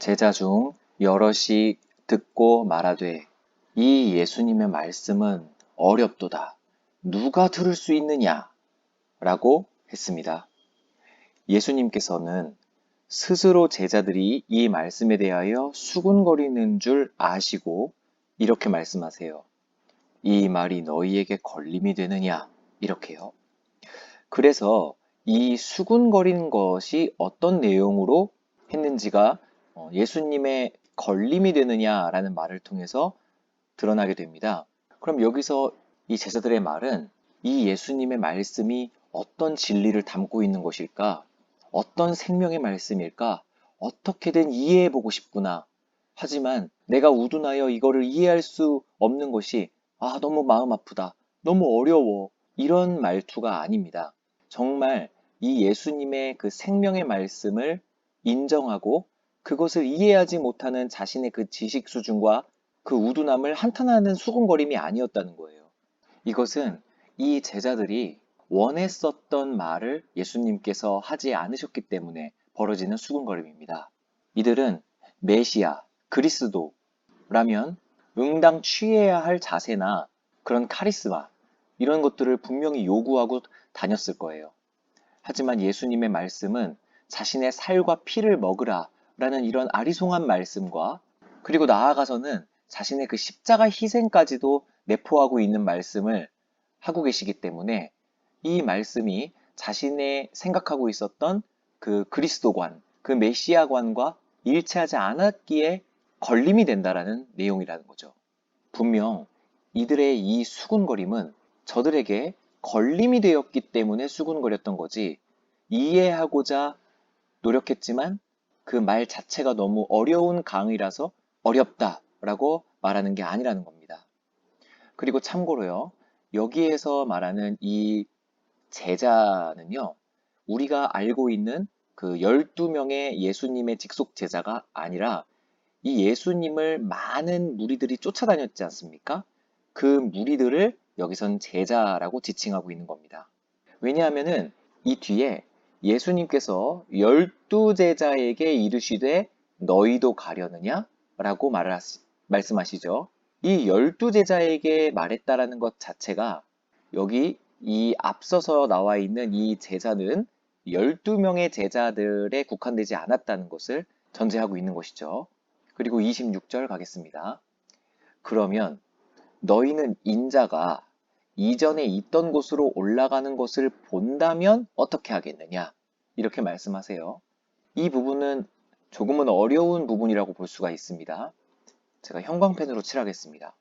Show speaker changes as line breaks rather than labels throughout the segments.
제자 중 여럿이 듣고 말하되 이 예수님의 말씀은 어렵도다. 누가 들을 수 있느냐? 라고 했습니다. 예수님께서는 스스로 제자들이 이 말씀에 대하여 수군거리는 줄 아시고 이렇게 말씀하세요. 이 말이 너희에게 걸림이 되느냐? 이렇게요. 그래서 이 수군거리는 것이 어떤 내용으로 했는지가 어, 예수님의 걸림이 되느냐라는 말을 통해서 드러나게 됩니다. 그럼 여기서 이 제자들의 말은 이 예수님의 말씀이 어떤 진리를 담고 있는 것일까? 어떤 생명의 말씀일까? 어떻게든 이해해 보고 싶구나. 하지만 내가 우둔하여 이거를 이해할 수 없는 것이 아, 너무 마음 아프다. 너무 어려워. 이런 말투가 아닙니다. 정말 이 예수님의 그 생명의 말씀을 인정하고 그것을 이해하지 못하는 자신의 그 지식 수준과 그 우둔함을 한탄하는 수군거림이 아니었다는 거예요. 이것은 이 제자들이 원했었던 말을 예수님께서 하지 않으셨기 때문에 벌어지는 수군거림입니다. 이들은 메시아, 그리스도라면 응당 취해야 할 자세나 그런 카리스마, 이런 것들을 분명히 요구하고 다녔을 거예요. 하지만 예수님의 말씀은 자신의 살과 피를 먹으라 라는 이런 아리송한 말씀과 그리고 나아가서는 자신의 그 십자가 희생까지도 내포하고 있는 말씀을 하고 계시기 때문에 이 말씀이 자신의 생각하고 있었던 그 그리스도관, 그 메시아관과 일치하지 않았기에 걸림이 된다라는 내용이라는 거죠. 분명 이들의 이 수군거림은 저들에게 걸림이 되었기 때문에 수군거렸던 거지 이해하고자 노력했지만 그 말 자체가 너무 어려운 강의라서 어렵다라고 말하는 게 아니라는 겁니다. 그리고 참고로요, 여기에서 말하는 이 제자는요, 우리가 알고 있는 그 12명의 예수님의 직속 제자가 아니라 이 예수님을 많은 무리들이 쫓아다녔지 않습니까? 그 무리들을 여기선 제자라고 지칭하고 있는 겁니다. 왜냐하면은 이 뒤에 예수님께서 열두 제자에게 이르시되 너희도 가려느냐? 라고 하시, 말씀하시죠. 이 열두 제자에게 말했다라는 것 자체가 여기 이 앞서서 나와 있는 이 제자는 12명의 제자들에 국한되지 않았다는 것을 전제하고 있는 것이죠. 그리고 26절 가겠습니다. 그러면 너희는 인자가 이전에 있던 곳으로 올라가는 것을 본다면 어떻게 하겠느냐? 이렇게 말씀하세요. 이 부분은 조금은 어려운 부분이라고 볼 수가 있습니다. 제가 형광펜으로 칠하겠습니다.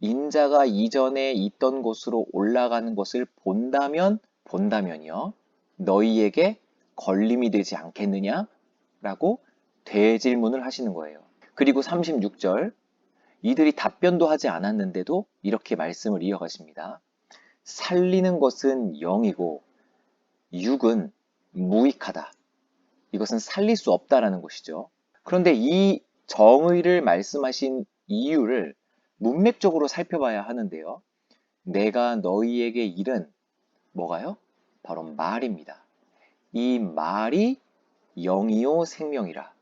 인자가 이전에 있던 곳으로 올라가는 것을 본다면, 본다면요. 너희에게 걸림이 되지 않겠느냐? 라고 대질문을 하시는 거예요. 그리고 36절, 이들이 답변도 하지 않았는데도 이렇게 말씀을 이어가십니다. 살리는 것은 영이고 육은 무익하다. 이것은 살릴 수 없다라는 것이죠. 그런데 이 정의를 말씀하신 이유를 문맥적으로 살펴봐야 하는데요. 내가 너희에게 이른 뭐가요? 바로 말입니다. 이 말이 영이요 생명이라.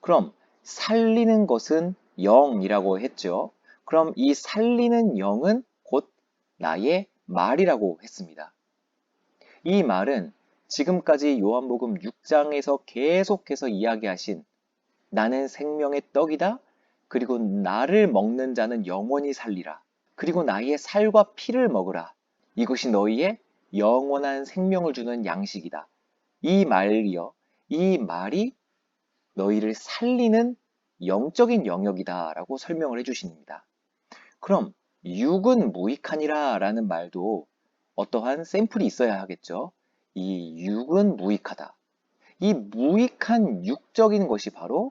그럼 살리는 것은 영이라고 했죠. 그럼 이 살리는 영은 곧 나의 말이라고 했습니다. 이 말은 지금까지 요한복음 6장에서 계속해서 이야기하신 나는 생명의 떡이다. 그리고 나를 먹는 자는 영원히 살리라. 그리고 나의 살과 피를 먹으라. 이것이 너희의 영원한 생명을 주는 양식이다. 이 말이요. 이 말이 너희를 살리는 영적인 영역이다라고 설명을 해주십니다. 그럼 육은 무익하니라 라는 말도 어떠한 샘플이 있어야 하겠죠. 이 육은 무익하다. 이 무익한 육적인 것이 바로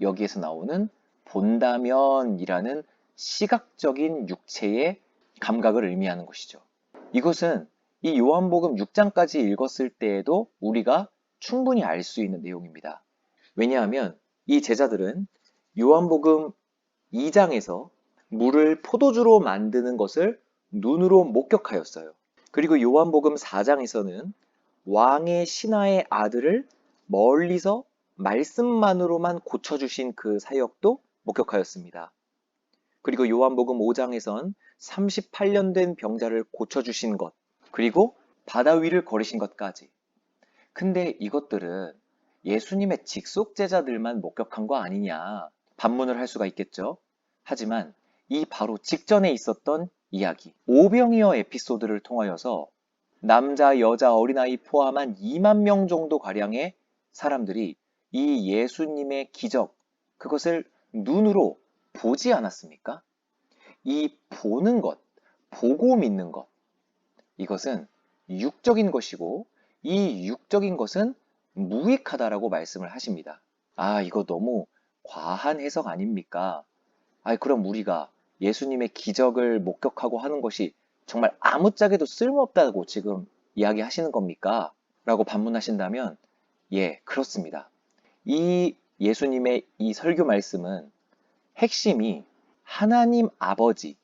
여기에서 나오는 본다면이라는 시각적인 육체의 감각을 의미하는 것이죠. 이것은 이 요한복음 6장까지 읽었을 때에도 우리가 충분히 알 수 있는 내용입니다. 왜냐하면 이 제자들은 요한복음 2장에서 물을 포도주로 만드는 것을 눈으로 목격하였어요. 그리고 요한복음 4장에서는 왕의 신하의 아들을 멀리서 말씀만으로만 고쳐주신 그 사역도 목격하였습니다. 그리고 요한복음 5장에선 38년 된 병자를 고쳐주신 것, 그리고 바다 위를 걸으신 것까지. 근데 이것들은 예수님의 직속 제자들만 목격한 거 아니냐 반문을 할 수가 있겠죠. 하지만 이 바로 직전에 있었던 이야기, 오병이어 에피소드를 통하여서 남자, 여자, 어린아이 포함한 2만 명 정도 가량의 사람들이 이 예수님의 기적, 그것을 눈으로 보지 않았습니까? 이 보는 것, 보고 믿는 것, 이것은 육적인 것이고 이 육적인 것은 무익하다라고 말씀을 하십니다. 아, 이거 너무 과한 해석 아닙니까? 아, 그럼 우리가 예수님의 기적을 목격하고 하는 것이 정말 아무짝에도 쓸모없다고 지금 이야기하시는 겁니까? 라고 반문하신다면, 예, 그렇습니다. 이 예수님의 이 설교 말씀은 핵심이 하나님 아버지,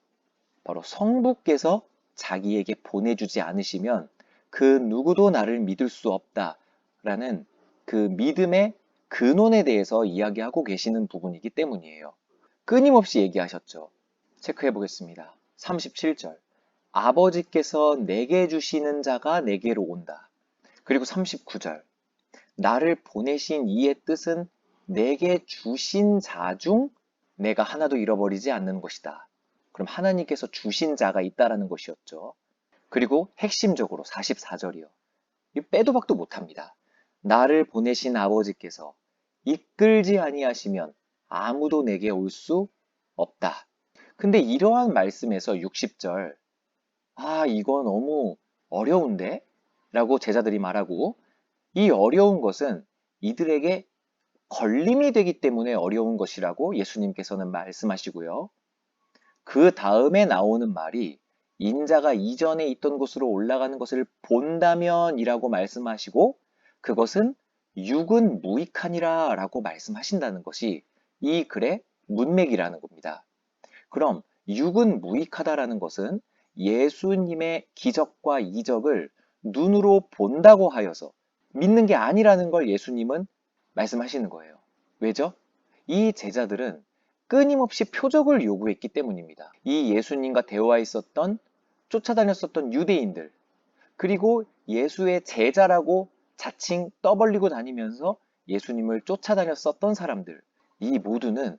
바로 성부께서 자기에게 보내주지 않으시면 그 누구도 나를 믿을 수 없다 라는 그 믿음의 근원에 대해서 이야기하고 계시는 부분이기 때문이에요. 끊임없이 얘기하셨죠. 체크해 보겠습니다. 37절. 아버지께서 내게 주시는 자가 내게로 온다. 그리고 39절. 나를 보내신 이의 뜻은 내게 주신 자 중 내가 하나도 잃어버리지 않는 것이다. 그럼 하나님께서 주신 자가 있다라는 것이었죠. 그리고 핵심적으로 44절이요. 빼도 박도 못합니다. 나를 보내신 아버지께서 이끌지 아니하시면 아무도 내게 올 수 없다. 근데 이러한 말씀에서 60절, 아, 이거 너무 어려운데? 라고 제자들이 말하고, 이 어려운 것은 이들에게 걸림이 되기 때문에 어려운 것이라고 예수님께서는 말씀하시고요. 그 다음에 나오는 말이 인자가 이전에 있던 곳으로 올라가는 것을 본다면 이라고 말씀하시고 그것은 육은 무익하니라 라고 말씀하신다는 것이 이 글의 문맥이라는 겁니다. 그럼 육은 무익하다라는 것은 예수님의 기적과 이적을 눈으로 본다고 하여서 믿는 게 아니라는 걸 예수님은 말씀하시는 거예요. 왜죠? 이 제자들은 끊임없이 표적을 요구했기 때문입니다. 이 예수님과 대화에 있었던 쫓아다녔었던 유대인들 그리고 예수의 제자라고 자칭 떠벌리고 다니면서 예수님을 쫓아다녔었던 사람들 이 모두는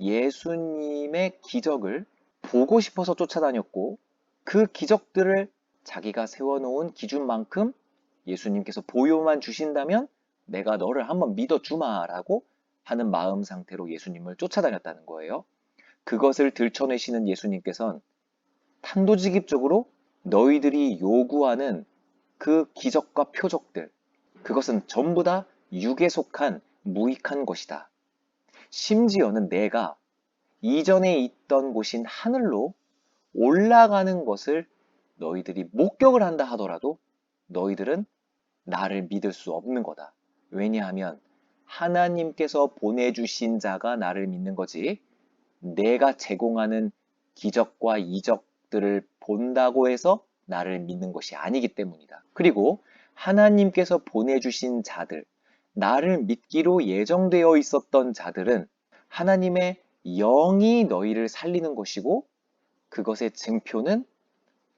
예수님의 기적을 보고 싶어서 쫓아다녔고 그 기적들을 자기가 세워놓은 기준만큼 예수님께서 보여만 주신다면 내가 너를 한번 믿어주마라고 하는 마음 상태로 예수님을 쫓아다녔다는 거예요. 그것을 들춰내시는 예수님께서는 탄도직입적으로 너희들이 요구하는 그 기적과 표적들, 그것은 전부 다 육에 속한 무익한 것이다. 심지어는 내가 이전에 있던 곳인 하늘로 올라가는 것을 너희들이 목격을 한다 하더라도 너희들은 나를 믿을 수 없는 거다. 왜냐하면 하나님께서 보내주신 자가 나를 믿는 거지 내가 제공하는 기적과 이적들을 본다고 해서 나를 믿는 것이 아니기 때문이다. 그리고 하나님께서 보내주신 자들, 나를 믿기로 예정되어 있었던 자들은 하나님의 영이 너희를 살리는 것이고 그것의 증표는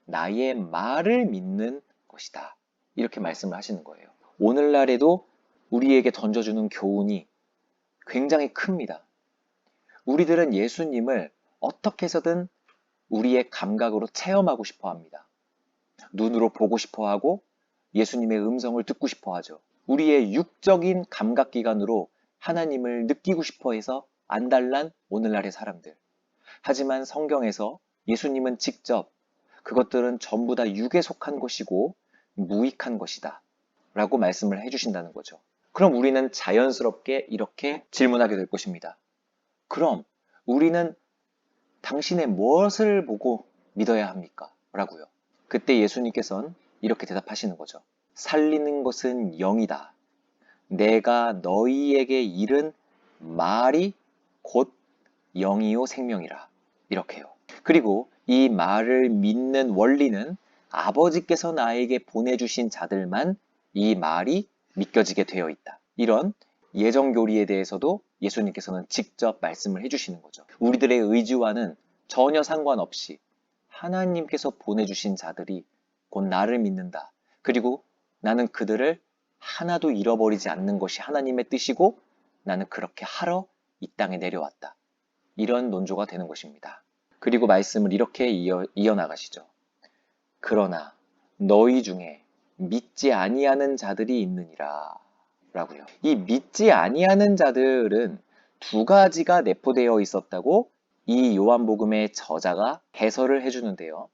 나의 말을 믿는 것이다. 이렇게 말씀을 하시는 거예요. 오늘날에도 우리에게 던져주는 교훈이 굉장히 큽니다. 우리들은 예수님을 어떻게 해서든 우리의 감각으로 체험하고 싶어 합니다. 눈으로 보고 싶어 하고 예수님의 음성을 듣고 싶어 하죠. 우리의 육적인 감각기관으로 하나님을 느끼고 싶어 해서 안달난 오늘날의 사람들. 하지만 성경에서 예수님은 직접 그것들은 전부 다 육에 속한 것이고 무익한 것이다. 라고 말씀을 해주신다는 거죠. 그럼 우리는 자연스럽게 이렇게 질문하게 될 것입니다. 그럼 우리는 당신의 무엇을 보고 믿어야 합니까? 라고요. 그때 예수님께서는 이렇게 대답하시는 거죠. 살리는 것은 영이다. 내가 너희에게 이른 말이 곧 영이요 생명이라. 이렇게요. 그리고 이 말을 믿는 원리는 아버지께서 나에게 보내주신 자들만 이 말이 믿겨지게 되어 있다. 이런 예정 교리에 대해서도 예수님께서는 직접 말씀을 해주시는 거죠. 우리들의 의지와는 전혀 상관없이 하나님께서 보내주신 자들이 곧 나를 믿는다. 그리고 나는 그들을 하나도 잃어버리지 않는 것이 하나님의 뜻이고 나는 그렇게 하러 이 땅에 내려왔다. 이런 논조가 되는 것입니다. 그리고 말씀을 이렇게 이어, 이어나가시죠. 그러나 너희 중에 믿지 아니하는 자들이 있느니라. 라고요. 이 믿지 아니하는 자들은 두 가지가 내포되어 있었다고 이 요한복음의 저자가 해설을 해주는데요.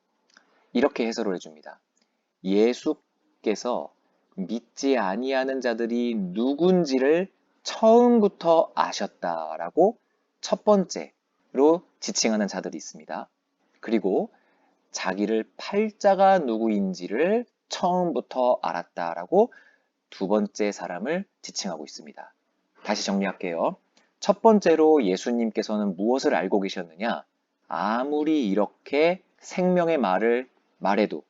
이렇게 해설을 해줍니다. 예수께서 믿지 아니하는 자들이 누군지를 처음부터 아셨다라고 첫 번째로 지칭하는 자들이 있습니다. 그리고 자기를 팔자가 누구인지를 처음부터 알았다라고 두 번째 사람을 지칭하고 있습니다. 다시 정리할게요. 첫 번째로 예수님께서는 무엇을 알고 계셨느냐? 아무리 이렇게 생명의 말을 말해도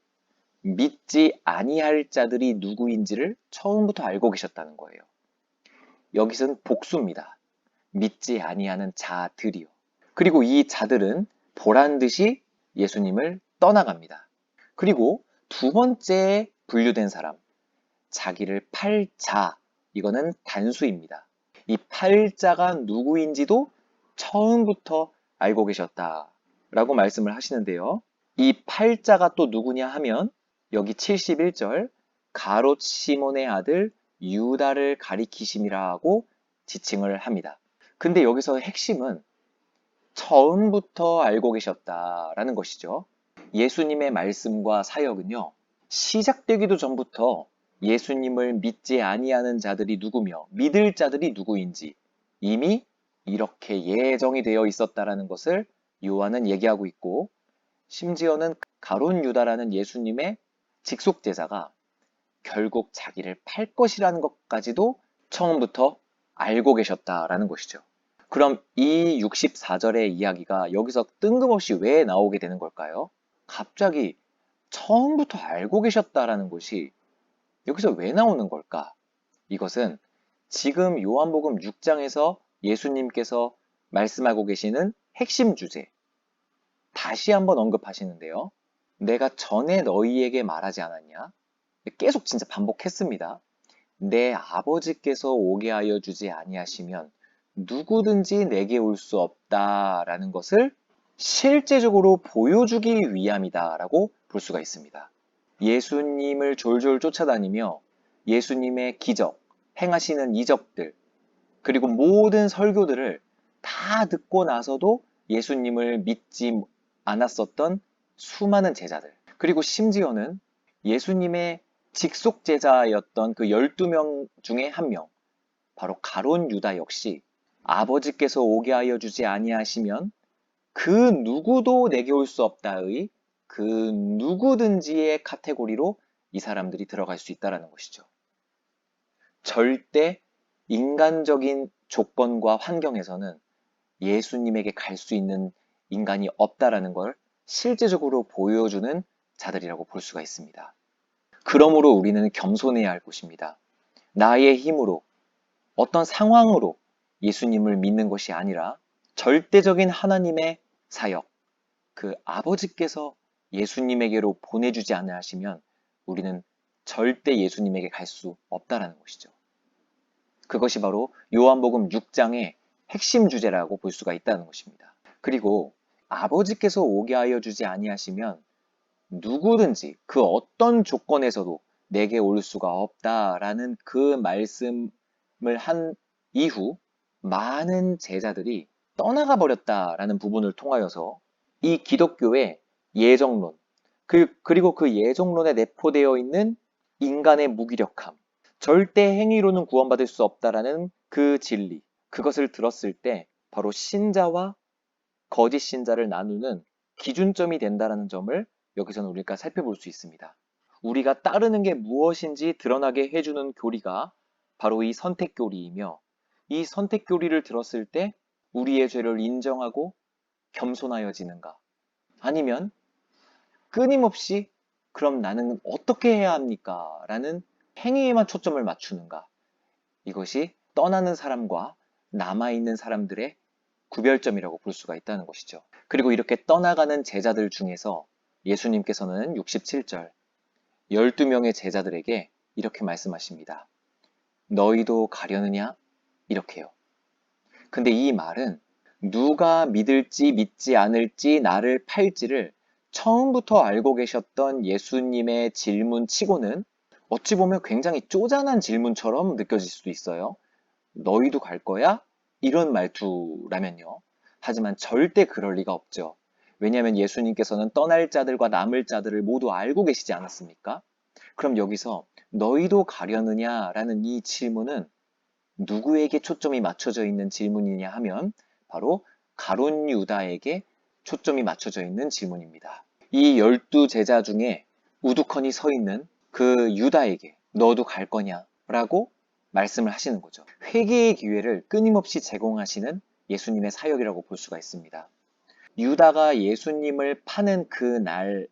믿지 아니할 자들이 누구인지를 처음부터 알고 계셨다는 거예요. 여기서는 복수입니다. 믿지 아니하는 자들이요. 그리고 이 자들은 보란 듯이 예수님을 떠나갑니다. 그리고 두 번째 분류된 사람, 자기를 팔자, 이거는 단수입니다. 이 팔자가 누구인지도 처음부터 알고 계셨다라고 말씀을 하시는데요. 이 팔자가 또 누구냐 하면 여기 71절 가롯 시몬의 아들 유다를 가리키심이라고 지칭을 합니다. 근데 여기서 핵심은 처음부터 알고 계셨다라는 것이죠. 예수님의 말씀과 사역은요. 시작되기도 전부터 예수님을 믿지 아니하는 자들이 누구며 믿을 자들이 누구인지 이미 이렇게 예정이 되어 있었다라는 것을 요한은 얘기하고 있고 심지어는 가론 유다라는 예수님의 직속 제자가 결국 자기를 팔 것이라는 것까지도 처음부터 알고 계셨다라는 것이죠. 그럼 이 64절의 이야기가 여기서 뜬금없이 왜 나오게 되는 걸까요? 갑자기 처음부터 알고 계셨다라는 것이 여기서 왜 나오는 걸까? 이것은 지금 요한복음 6장에서 예수님께서 말씀하고 계시는 핵심 주제, 다시 한번 언급하시는데요. 내가 전에 너희에게 말하지 않았냐? 계속 진짜 반복했습니다. 내 아버지께서 오게 하여 주지 아니하시면 누구든지 내게 올 수 없다라는 것을 실제적으로 보여주기 위함이다라고 볼 수가 있습니다. 예수님을 졸졸 쫓아다니며 예수님의 기적, 행하시는 이적들, 그리고 모든 설교들을 다 듣고 나서도 예수님을 믿지 않았었던 수많은 제자들, 그리고 심지어는 예수님의 직속 제자였던 그 12명 중에 한 명, 바로 가론 유다 역시 아버지께서 오게 하여 주지 아니하시면 그 누구도 내게 올 수 없다의 그 누구든지의 카테고리로 이 사람들이 들어갈 수 있다는 것이죠. 절대 인간적인 조건과 환경에서는 예수님에게 갈 수 있는 인간이 없다라는 걸 실제적으로 보여주는 자들이라고 볼 수가 있습니다. 그러므로 우리는 겸손해야 할 것입니다. 나의 힘으로 어떤 상황으로 예수님을 믿는 것이 아니라 절대적인 하나님의 사역, 그 아버지께서 예수님에게로 보내주지 않으 하시면 우리는 절대 예수님에게 갈 수 없다라는 것이죠. 그것이 바로 요한복음 6장의 핵심 주제라고 볼 수가 있다는 것입니다. 그리고 아버지께서 오게 하여 주지 아니하시면 누구든지 그 어떤 조건에서도 내게 올 수가 없다라는 그 말씀을 한 이후 많은 제자들이 떠나가 버렸다라는 부분을 통하여서 이 기독교의 예정론, 그, 그리고 그 예정론에 내포되어 있는 인간의 무기력함, 절대 행위로는 구원받을 수 없다라는 그 진리, 그것을 들었을 때 바로 신자와 거짓 신자를 나누는 기준점이 된다라는 점을 여기서는 우리가 살펴볼 수 있습니다. 우리가 따르는 게 무엇인지 드러나게 해주는 교리가 바로 이 선택 교리이며 이 선택 교리를 들었을 때 우리의 죄를 인정하고 겸손하여지는가? 아니면 끊임없이 그럼 나는 어떻게 해야 합니까? 라는 행위에만 초점을 맞추는가? 이것이 떠나는 사람과 남아있는 사람들의 구별점이라고 볼 수가 있다는 것이죠. 그리고 이렇게 떠나가는 제자들 중에서 예수님께서는 67절 12명의 제자들에게 이렇게 말씀하십니다. 너희도 가려느냐? 이렇게요. 근데 이 말은 누가 믿을지 믿지 않을지 나를 팔지를 처음부터 알고 계셨던 예수님의 질문 치고는 어찌 보면 굉장히 쪼잔한 질문처럼 느껴질 수도 있어요. 너희도 갈 거야? 이런 말투라면요. 하지만 절대 그럴 리가 없죠. 왜냐하면 예수님께서는 떠날 자들과 남을 자들을 모두 알고 계시지 않았습니까? 그럼 여기서 너희도 가려느냐라는 이 질문은 누구에게 초점이 맞춰져 있는 질문이냐 하면 바로 가론 유다에게 초점이 맞춰져 있는 질문입니다. 이 열두 제자 중에 우두커니 서 있는 그 유다에게 너도 갈 거냐? 라고 말씀을 하시는 거죠. 회개의 기회를 끊임없이 제공하시는 예수님의 사역이라고 볼 수가 있습니다. 유다가 예수님을 파는 그 날을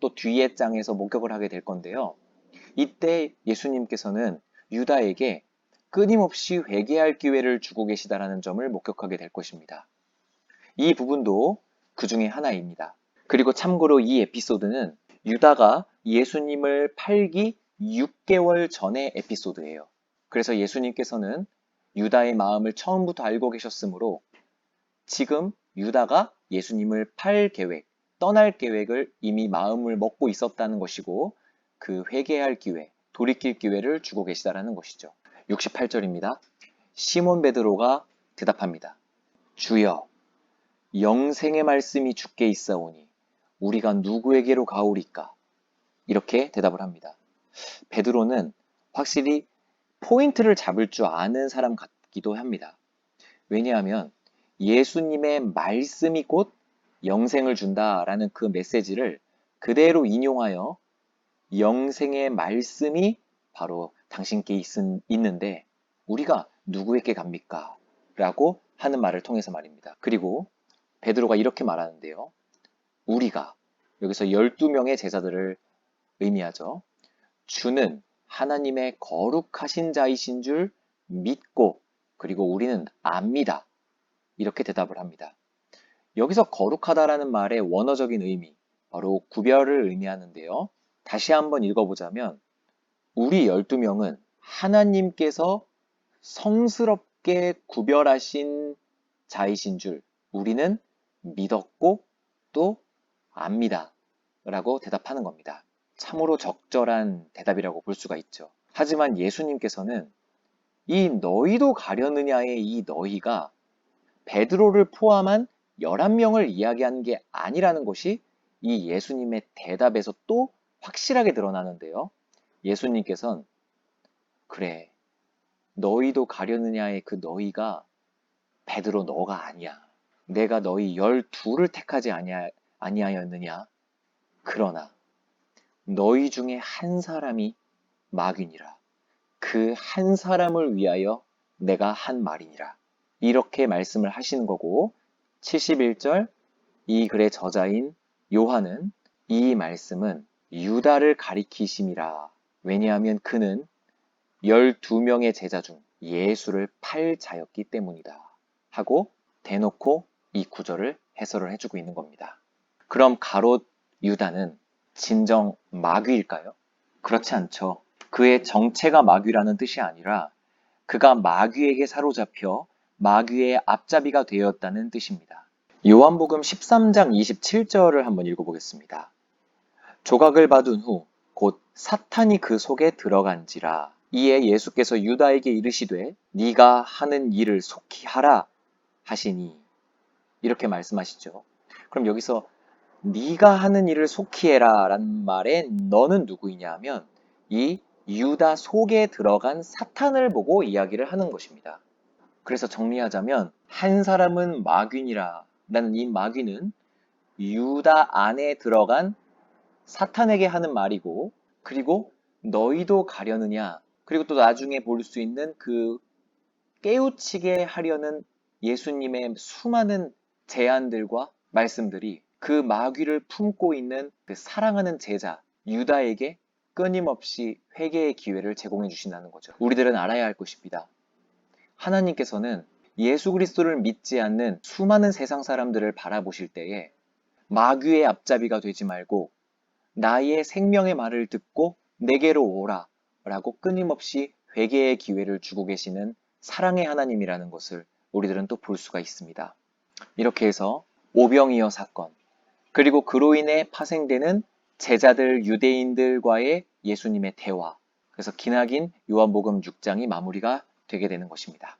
또 뒤의 장에서 목격을 하게 될 건데요. 이때 예수님께서는 유다에게 끊임없이 회개할 기회를 주고 계시다라는 점을 목격하게 될 것입니다. 이 부분도 그 중에 하나입니다. 그리고 참고로 이 에피소드는 유다가 예수님을 팔기 6개월 전의 에피소드예요. 그래서 예수님께서는 유다의 마음을 처음부터 알고 계셨으므로 지금 유다가 예수님을 팔 계획, 떠날 계획을 이미 마음을 먹고 있었다는 것이고 그 회개할 기회, 돌이킬 기회를 주고 계시다라는 것이죠. 68절입니다. 시몬 베드로가 대답합니다. 주여, 영생의 말씀이 주께 있사오니 우리가 누구에게로 가오리까? 이렇게 대답을 합니다. 베드로는 확실히 포인트를 잡을 줄 아는 사람 같기도 합니다. 왜냐하면 예수님의 말씀이 곧 영생을 준다라는 그 메시지를 그대로 인용하여 영생의 말씀이 바로 당신께 있, 있는데 우리가 누구에게 갑니까? 라고 하는 말을 통해서 말입니다. 그리고 베드로가 이렇게 말하는데요. 우리가 여기서 12명의 제자들을 의미하죠. 주는 하나님의 거룩하신 자이신 줄 믿고 그리고 우리는 압니다. 이렇게 대답을 합니다. 여기서 거룩하다라는 말의 원어적인 의미, 바로 구별을 의미하는데요. 다시 한번 읽어보자면 우리 12명은 하나님께서 성스럽게 구별하신 자이신 줄 우리는 믿었고 또 압니다. 라고 대답하는 겁니다. 참으로 적절한 대답이라고 볼 수가 있죠. 하지만 예수님께서는 이 너희도 가려느냐의 이 너희가 베드로를 포함한 11명을 이야기하는 게 아니라는 것이 이 예수님의 대답에서 또 확실하게 드러나는데요. 예수님께서는 그래 너희도 가려느냐의 그 너희가 베드로 너가 아니야. 내가 너희 열둘을 택하지 아니하, 아니하였느냐? 그러나 너희 중에 한 사람이 마귀니라. 그 한 사람을 위하여 내가 한 말이니라. 이렇게 말씀을 하시는 거고 71절 이 글의 저자인 요한은 이 말씀은 유다를 가리키심이라. 왜냐하면 그는 12명의 제자 중 예수를 팔 자였기 때문이다. 하고 대놓고 이 구절을 해설을 해주고 있는 겁니다. 그럼 가롯 유다는 진정 마귀일까요? 그렇지 않죠. 그의 정체가 마귀라는 뜻이 아니라 그가 마귀에게 사로잡혀 마귀의 앞잡이가 되었다는 뜻입니다. 요한복음 13장 27절을 한번 읽어보겠습니다. 조각을 받은 후 곧 사탄이 그 속에 들어간지라 이에 예수께서 유다에게 이르시되 네가 하는 일을 속히 하라 하시니 이렇게 말씀하시죠. 그럼 여기서 네가 하는 일을 속히 해라 라는 말에 너는 누구이냐 하면 이 유다 속에 들어간 사탄을 보고 이야기를 하는 것입니다. 그래서 정리하자면 한 사람은 마귀니라 라는 이 마귀는 유다 안에 들어간 사탄에게 하는 말이고 그리고 너희도 가려느냐 그리고 또 나중에 볼 수 있는 그 깨우치게 하려는 예수님의 수많은 제안들과 말씀들이 그 마귀를 품고 있는 그 사랑하는 제자 유다에게 끊임없이 회개의 기회를 제공해 주신다는 거죠. 우리들은 알아야 할 것입니다. 하나님께서는 예수 그리스도를 믿지 않는 수많은 세상 사람들을 바라보실 때에 마귀의 앞잡이가 되지 말고 나의 생명의 말을 듣고 내게로 오라 라고 끊임없이 회개의 기회를 주고 계시는 사랑의 하나님이라는 것을 우리들은 또 볼 수가 있습니다. 이렇게 해서 오병이어 사건, 그리고 그로 인해 파생되는 제자들 유대인들과의 예수님의 대화, 그래서 기나긴 요한복음 6장이 마무리가 되게 되는 것입니다.